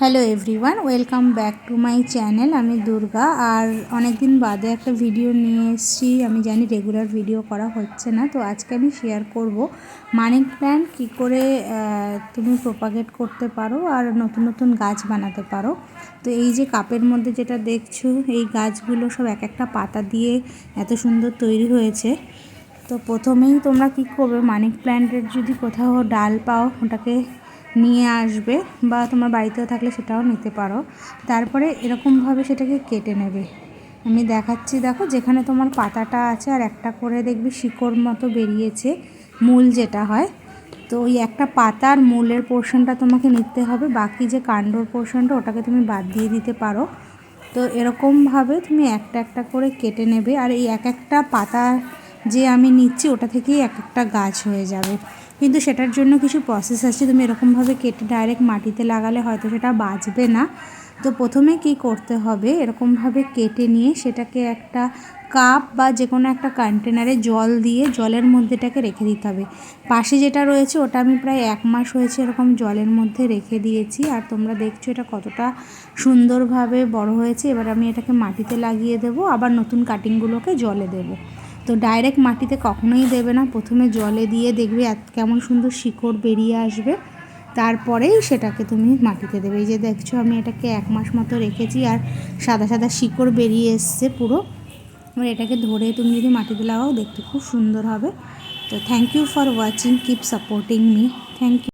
Hello everyone welcome back to my channel আমি দুর্গা। আর অনেক দিন বাদে একটা ভিডিও নিয়ে এসেছি। আমি জানি রেগুলার ভিডিও করা হচ্ছে না, তো আজকে আমি শেয়ার করব মানি প্ল্যান্ট কী করে তুমি প্রোপাগেট করতে পারো আর নতুন নতুন গাছ বানাতে পারো। তো এই যে কাপের মধ্যে যেটা দেখছ, এই গাছগুলো সব এক একটা পাতা দিয়ে এত সুন্দর তৈরি হয়েছে। তো প্রথমেই তোমরা কী করবে মানি প্ল্যান্টের যদি কোথাও ডাল পাও, ওটাকে নিয়ে আসবে বা তোমার বাড়িতেও থাকলে সেটাও নিতে পারো। তারপরে এরকমভাবে সেটাকে কেটে নেবে। আমি দেখাচ্ছি, দেখো, যেখানে তোমার পাতাটা আছে আর একটা করে দেখবি শিকড় মতো বেরিয়েছে, মূল যেটা হয়। তো ওই একটা পাতার মূলের পোর্শনটা তোমাকে নিতে হবে, বাকি যে কাণ্ডর পোর্শনটা ওটাকে তুমি বাদ দিয়ে দিতে পারো। তো এরকমভাবে তুমি একটা একটা করে কেটে নেবে। আর এই এক একটা পাতা যে আমি নিচ্ছি ওটা থেকেই এক একটা গাছ হয়ে যাবে। কিন্তু সেটার জন্য কিছু প্রসেস আছে তুমি এরকমভাবে কেটে ডাইরেক্ট মাটিতে লাগালে হয়তো সেটা বাঁচবে না। তো প্রথমে কি করতে হবে? এরকমভাবে কেটে নিয়ে সেটাকে একটা কাপ বা যে কোনো একটা কন্টেনারে জল দিয়ে জলের মধ্যেটাকে রেখে দিতে হবে। পাশে যেটা রয়েছে ওটা আমি প্রায় এক মাস হয়েছে এরকম জলের মধ্যে রেখে দিয়েছি। আর তোমরা দেখছ এটা কতটা সুন্দরভাবে বড় হয়েছে। এবার আমি এটাকে মাটিতে লাগিয়ে দেবো। আবার নতুন কাটিংগুলোকে জলে দেবো। তো ডাইরেক্ট মাটিতে কখনোই দেবে না। প্রথমে জলে দিয়ে দেখবে এত কেমন সুন্দর শিকড় বেরিয়ে আসবে। তারপরেই সেটাকে তুমি মাটিতে দেবে। এই যে দেখছ, আমি এটাকে এক মাস মতো রেখেছি আর সাদা সাদা শিকড় বেরিয়ে এসছে পুরো। এবার এটাকে ধরে তুমি যদি মাটিতে লাগাও, দেখতে খুব সুন্দর হবে। তো thank you for watching keep supporting me thank you